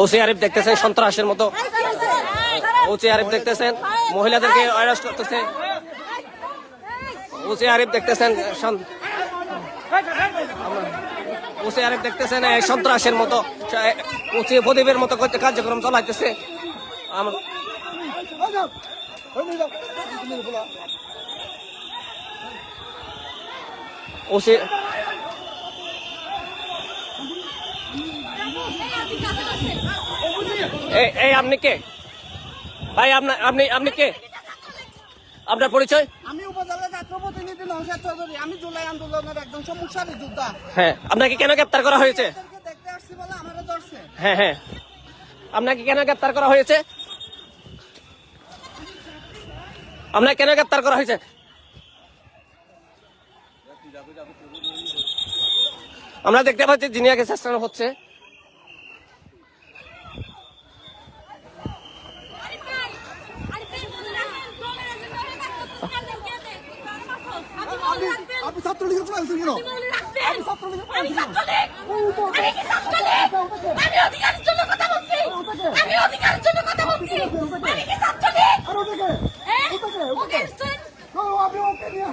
OC Arif দেখতেছেন সন্ত্রাসের মতো। ওসি আরিফ দেখতেছেন, মহিলাদেরকে অ্যারেস্ট করতেছে। ওসি আরিফ দেখতেছেন ওসি আরিফ দেখতেছেন সন্ত্রাসের মতো ওসি প্রদীপের মতো করতে কার্যক্রম চলাইতেছে। আমার ওসি এই আপনি কে? ভাই আপনার আপনি আপনি কে? আপনার পরিচয়? আমি উপজেলা ছাত্র প্রতিনিধি নৌসাদ চৌধুরী। আমি জুলাই আন্দোলনের একজন সমস্যারী যোদ্ধা। হ্যাঁ আপনাকে কেন গ্রেপ্তার করা হয়েছে? দেখতে আসছি বলে আমারও ধরছে। হ্যাঁ হ্যাঁ। আপনাকে কেন গ্রেপ্তার করা হয়েছে? আপনাকে কেন গ্রেপ্তার করা হয়েছে? আমরা দেখতে পাচ্ছি জিনিয়াকে চেষ্টা হচ্ছে আপনি আপনি ছাত্রলীগের ফোন আনছেন কেন আমি ছাত্রলীগ আমি কি ছাত্রলীগ আমি অধিকারের জন্য কথা বলছি আমি অধিকারের জন্য কথা বলছি আমি কি ছাত্রলীগ আর হ্যাঁ? ওকে ওটাকে ও, আপনি ওকে নিয়ে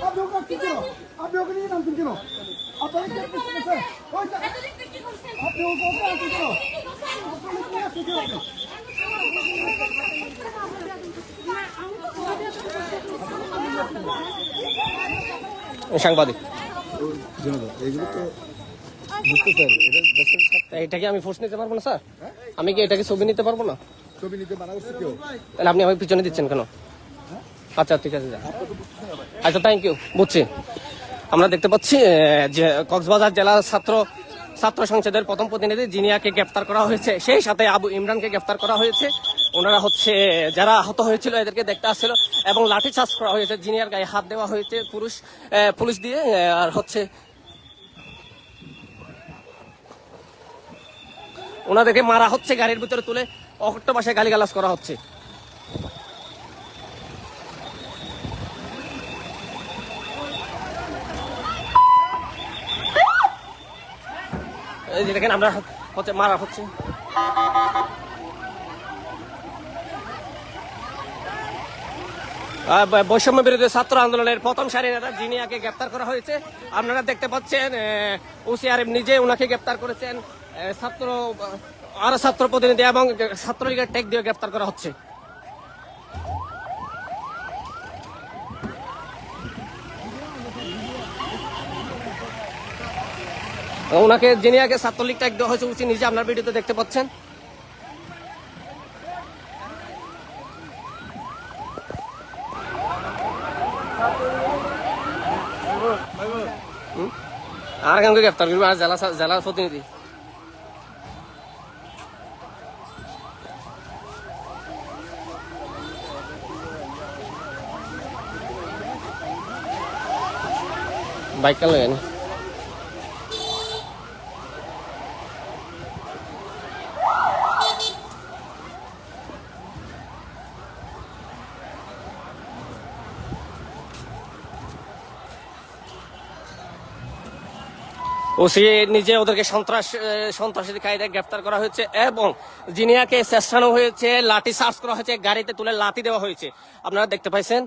আপনি ওকে আসছেন কেন আপনি ওকে নিয়ে নামছেন কেন আপনার কি আছে ওই কি করছেন আপনি ওকে ওকে আসছেন কেন কি করছেন ছাত্রলীগ নিয়ে আসছেন কেন আপনি? সাংবাদিক। এগুলো তো বুঝতে স্যার এটা দেশের স্বার্থে। এটা কি আমি ফোর্স নিতে পারব না স্যার আমি কি এটাকে ছবি নিতে পারব না? ছবি নিতে তাহলে আপনি আমাকে পিছনে দিচ্ছেন কেন? আচ্ছা ঠিক আছে। আচ্ছা থ্যাংক ইউ বুঝছি। আমরা দেখতে পাচ্ছি যে কক্সবাজার জেলা ছাত্র ছাত্র সংসদের প্রথম প্রতিনিধি জিনিয়াকে গ্রেফতার করা হয়েছে। সেই সাথে আবু ইমরানকে গ্রেফতার করা হয়েছে। ওনারা হচ্ছে, যারা আহত হয়েছিল, এদেরকে দেখতে আসছিল এবং লাঠি চার্জ করা হয়েছে। জিনিয়ার গায়ে হাত দেওয়া হয়েছে পুরুষ পুলিশ দিয়ে আর হচ্ছে ওনাদেরকে মারা হচ্ছে, গাড়ির ভিতরে তুলে অকট্ট ভাষায় গালিগালাজ করা হচ্ছে। এই যে দেখেন, আমরা হচ্ছে মারা হচ্ছে। বৈষম্য বিরোধী ছাত্র আন্দোলনের প্রথম সারি নেতা জিনিয়াকে গ্রেপ্তার করা হয়েছে, আপনারা দেখতে পাচ্ছেন ওসি আরিফ নিজে ওনাকে গ্রেপ্তার করেছেন ছাত্র আর ছাত্র প্রতিনিধি এবং ছাত্রলীগের টেক দিয়ে গ্রেপ্তার করা হচ্ছে। ওনাকে জিনিয়াকে ছাত্রলীগ ট্যাগ দেওয়া হয়েছে উচি নিজে আপনার ভিডিওতে দেখতে পাচ্ছেন? আর কেমন গ্রেফতার করবে, আর জেলা জেলা প্রতিনিধি। বাইক কেন ওসি নিজে ওদেরকে সন্ত্রাস সন্ত্রাসী কায়দায় গ্রেফতার করা হয়েছে এবং জিনিয়াকে চেষ্টানো হয়েছে, লাঠি চার্জ করা হয়েছে, গাড়িতে তুলে লাঠি দেওয়া হয়েছে। আপনারা দেখতে পাইছেন